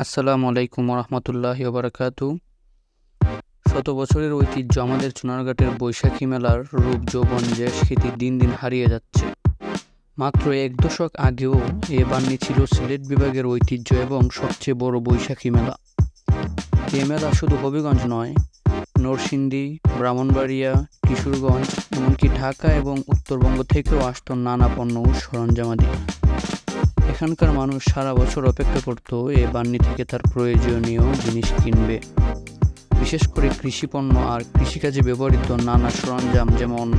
আসসালামু আলাইকুম রহমতুল্লাহ বারাকাতু শত বছরের ঐতিহ্য আমাদের চুনারঘাটের বৈশাখী মেলার রূপ, যৌবন যে স্মৃতি দিন দিন হারিয়ে যাচ্ছে। মাত্র এক দশক আগেও এ বান্নি ছিল সিলেট বিভাগের ঐতিহ্য এবং সবচেয়ে বড় বৈশাখী মেলা। এ মেলা শুধু হবিগঞ্জ নয়, নরসিংদী, ব্রাহ্মণবাড়িয়া, কিশোরগঞ্জ, এমনকি ঢাকা এবং উত্তরবঙ্গ থেকেও আসত নানা পণ্য ও সরঞ্জামাদি। এখানকার মানুষ সারা বছর অপেক্ষা করত এ বান্নি থেকে তার প্রয়োজনীয় জিনিস কিনবে। বিশেষ করে কৃষিপণ্য আর কৃষিকাজে ব্যবহৃত নানা সরঞ্জাম যেমন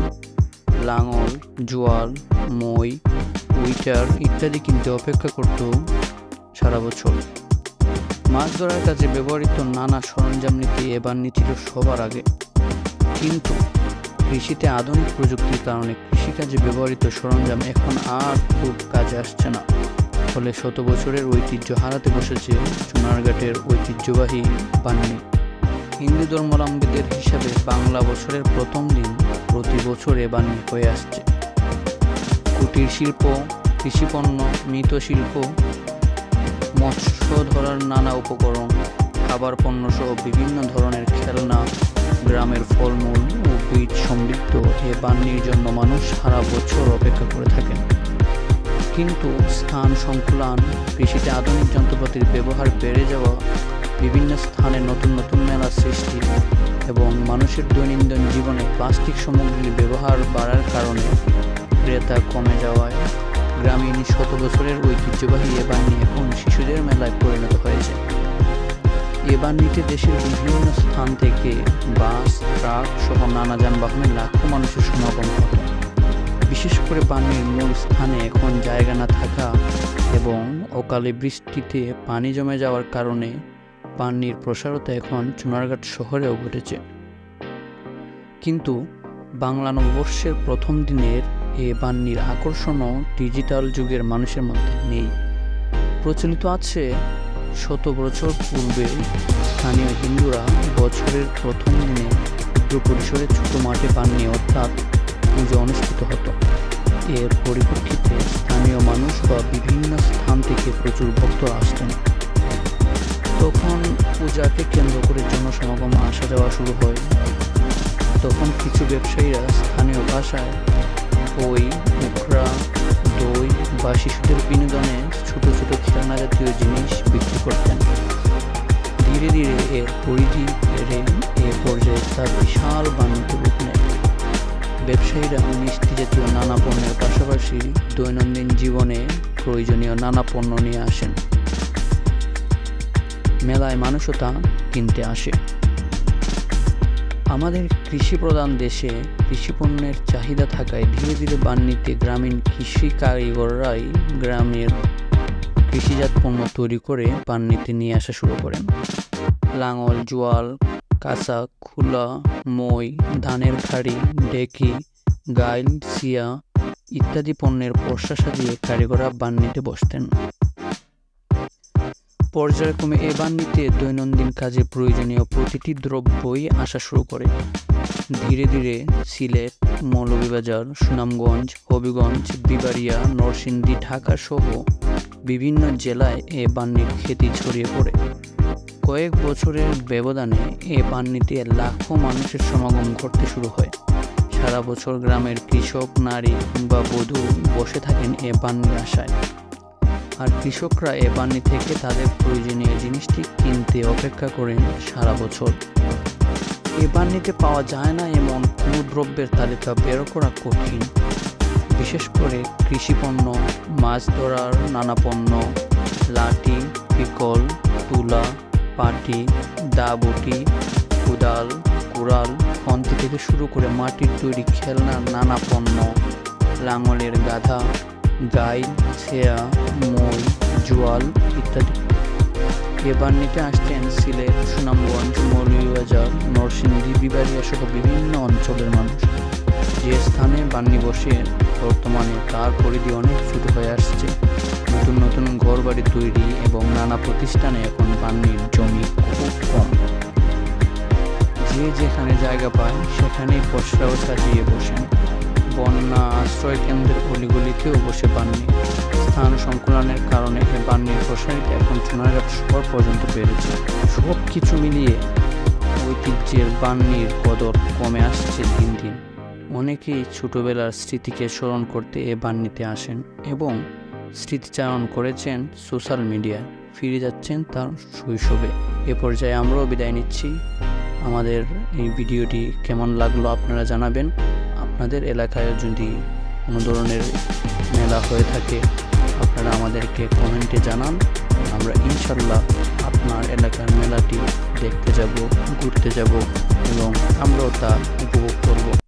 লাঙল, জোয়াল, মই, উইটার ইত্যাদি কিনতে অপেক্ষা করত সারা বছর। মাছ ধরার কাজে ব্যবহৃত নানা সরঞ্জাম নিতে এ বান্নি ছিল সবার আগে। কিন্তু কৃষিতে আধুনিক প্রযুক্তির কারণে কৃষিকাজে ব্যবহৃত সরঞ্জাম এখন আর খুব কাজে আসছে না। ফলে শত বছরের ঐতিহ্য হারাতে বসেছে চুনারঘাটের ঐতিহ্যবাহী বান্নি। হিন্দু ধর্মাবলম্বীদের হিসাবে বাংলা বছরের প্রথম দিন প্রতি বছর এ বান্নি হয়ে আসছে। কুটির শিল্প, কৃষিপণ্য মৃৎশিল্প মৎস্য ধরার নানা উপকরণ, খাবার পণ্য সহ বিভিন্ন ধরনের খেলনা, গ্রামের ফলমূল ও বীজ সমৃদ্ধ এ বান্নির জন্য মানুষ সারা বছর অপেক্ষা করে থাকেন। কিন্তু স্থান সংকুলান, কৃষিতে আধুনিক যন্ত্রপাতির ব্যবহার বেড়ে যাওয়া, বিভিন্ন স্থানে নতুন নতুন মেলা সৃষ্টি এবং মানুষের দৈনন্দিন জীবনে প্লাস্টিক সামগ্রীর ব্যবহার বাড়ার কারণে ক্রেতা কমে যাওয়ায় গ্রামীণ শত বছরের ঐতিহ্যবাহী এ বাহিনী এখন শিশুদের মেলায় পরিণত হয়েছে। এ বাহিনীতে দেশের বিভিন্ন স্থান থেকে বাস, ট্রাক সহ নানা যানবাহনে লাখো মানুষের সমাগম হতো বিশেষ করে পানির মূল স্থানে এখন জায়গা না থাকা এবং অকালে বৃষ্টিতে পানি জমে যাওয়ার কারণে পানির প্রসারতা এখন চুনারঘাট শহরেও ঘটেছে। কিন্তু বাংলা নববর্ষের প্রথম দিনের এ বান্নির আকর্ষণও ডিজিটাল যুগের মানুষের মধ্যে নেই। প্রচলিত আছে শত বছর পূর্বে স্থানীয় হিন্দুরা বছরের প্রথম দিনে ক্ষুদ্র পরিসরে ছোট মাঠে পাননি অর্থাৎ পুজো অনুষ্ঠিত হতো। এর পরিপ্রেক্ষিতে স্থানীয় মানুষ বা বিভিন্ন স্থান থেকে প্রচুর ভক্ত আসতেন। তখন পূজাকে কেন্দ্র করে জনসমাগম আসা যাওয়া শুরু হয়। তখন কিছু ব্যবসায়ীরা স্থানীয় ভাষায় বই, মুখরা, দই বা শিশুদের বিনোদনে ছোট ছোট খেলনা জাতীয় জিনিস বিক্রি করতেন। ধীরে ধীরে এর পরিধি বেড়ে এ পর্যায়ে তার বিশাল বাণিজ্য ব্যবসায়ীরা মিষ্টি জাতীয় নানা পণ্যের পাশাপাশি দৈনন্দিন জীবনে প্রয়োজনীয় নানা পণ্য নিয়ে আসেন। মেলায় মানুষও তা কিনতে আসে। আমাদের কৃষি প্রধান দেশে কৃষিপণ্যের চাহিদা থাকায় ধীরে ধীরে বান্নিতে গ্রামীণ কৃষি কারিগররাই গ্রামের কৃষিজাত পণ্য তৈরি করে বান্নিতে নিয়ে আসা শুরু করেন। লাঙল, জোয়াল কাঁচা, খুলা, মই, ধানের খাড়ি, ডেকি, গাইল, সিয়া ইত্যাদি পণ্যের পর্ষা সাজিয়ে কারিগররা বান্নিতে বসতেন। পর্যায়ক্রমে এ বান্নিতে দৈনন্দিন কাজে প্রয়োজনীয় প্রতিটি দ্রব্যই আসা শুরু করে। ধীরে ধীরে সিলেট, মৌলভীবাজার, সুনামগঞ্জ, হবিগঞ্জ বিবাড়িয়া নরসিংদী ঢাকা সহ বিভিন্ন জেলায় এ বান্নির খ্যাতি ছড়িয়ে পড়ে। কয়েক বছরের ব্যবধানে এ বান্নিতে লাখো মানুষের সমাগম ঘটতে শুরু হয়। সারা বছর গ্রামের কৃষক, নারী বা বধূ বসে থাকেন এ বান্নির আশায়। আর কৃষকরা এ বান্নি থেকে তাদের প্রয়োজনীয় জিনিসটি কিনতে অপেক্ষা করেন সারা বছর। এ বান্নিতে পাওয়া যায় না এমন কোনো দ্রব্যের তালিকা বের করা কঠিন। বিশেষ করে কৃষিপণ্য মাছ ধরার নানা পণ্য, লাঠি, পিকল, তুলা পাটি, দাবটি, কুদাল, কুড়াল, খন্তি থেকে শুরু করে মাটির তৈরি খেলনার নানা পণ্য, লাঙলের গাধা, গাই, ছেয়া, মই, জোয়াল ইত্যাদি। এবার বান্নিতে আসতেন সিলেট সুনামগঞ্জ, মৌলভীবাজার, নরসিংদী, বিবাড়িয়া সহ বিভিন্ন অঞ্চলের মানুষ। যে স্থানে বান্নি বসে বর্তমানে তার পরিধি অনেক ছোট হয়ে আসছে। নতুন নতুন ঘর বাড়ি তৈরি এবং নানা প্রতিষ্ঠানে এখন বান্নির জমি খুব কম। যে যেখানে জায়গা পায়, সেখানেই পশরাও সাজিয়ে বসেন। বন্যা আশ্রয় কেন্দ্রের অলিগলিতেও বসে বান্নি। স্থান সংকুলনের কারণে বান্নির প্রসারিত এখন চুনারঘাট শহর পর্যন্ত বেড়েছে। সব কিছু মিলিয়ে ঐতিহ্যের বান্নির কদর কমে আসছে দিন দিন। অনেকেই ছোটোবেলার স্মৃতিকে স্মরণ করতে এ বান্নিতে আসেন এবং স্মৃতিচারণ করেছেন সোশ্যাল মিডিয়ায়। ফিরে যাচ্ছেন তার শৈশবে। এ পর্যায়ে আমরাও বিদায় নিচ্ছি। আমাদের এই ভিডিওটি কেমন লাগল আপনারা জানাবেন। আপনাদের এলাকায় যদি কোনো ধরনের মেলা হয়ে থাকে, আপনারা আমাদেরকে কমেন্টে জানান। আমরা ইনশাল্লাহ আপনার এলাকার মেলাটি দেখতে যাব, ঘুরতে যাব এবং আমরাও তা উপভোগ করব।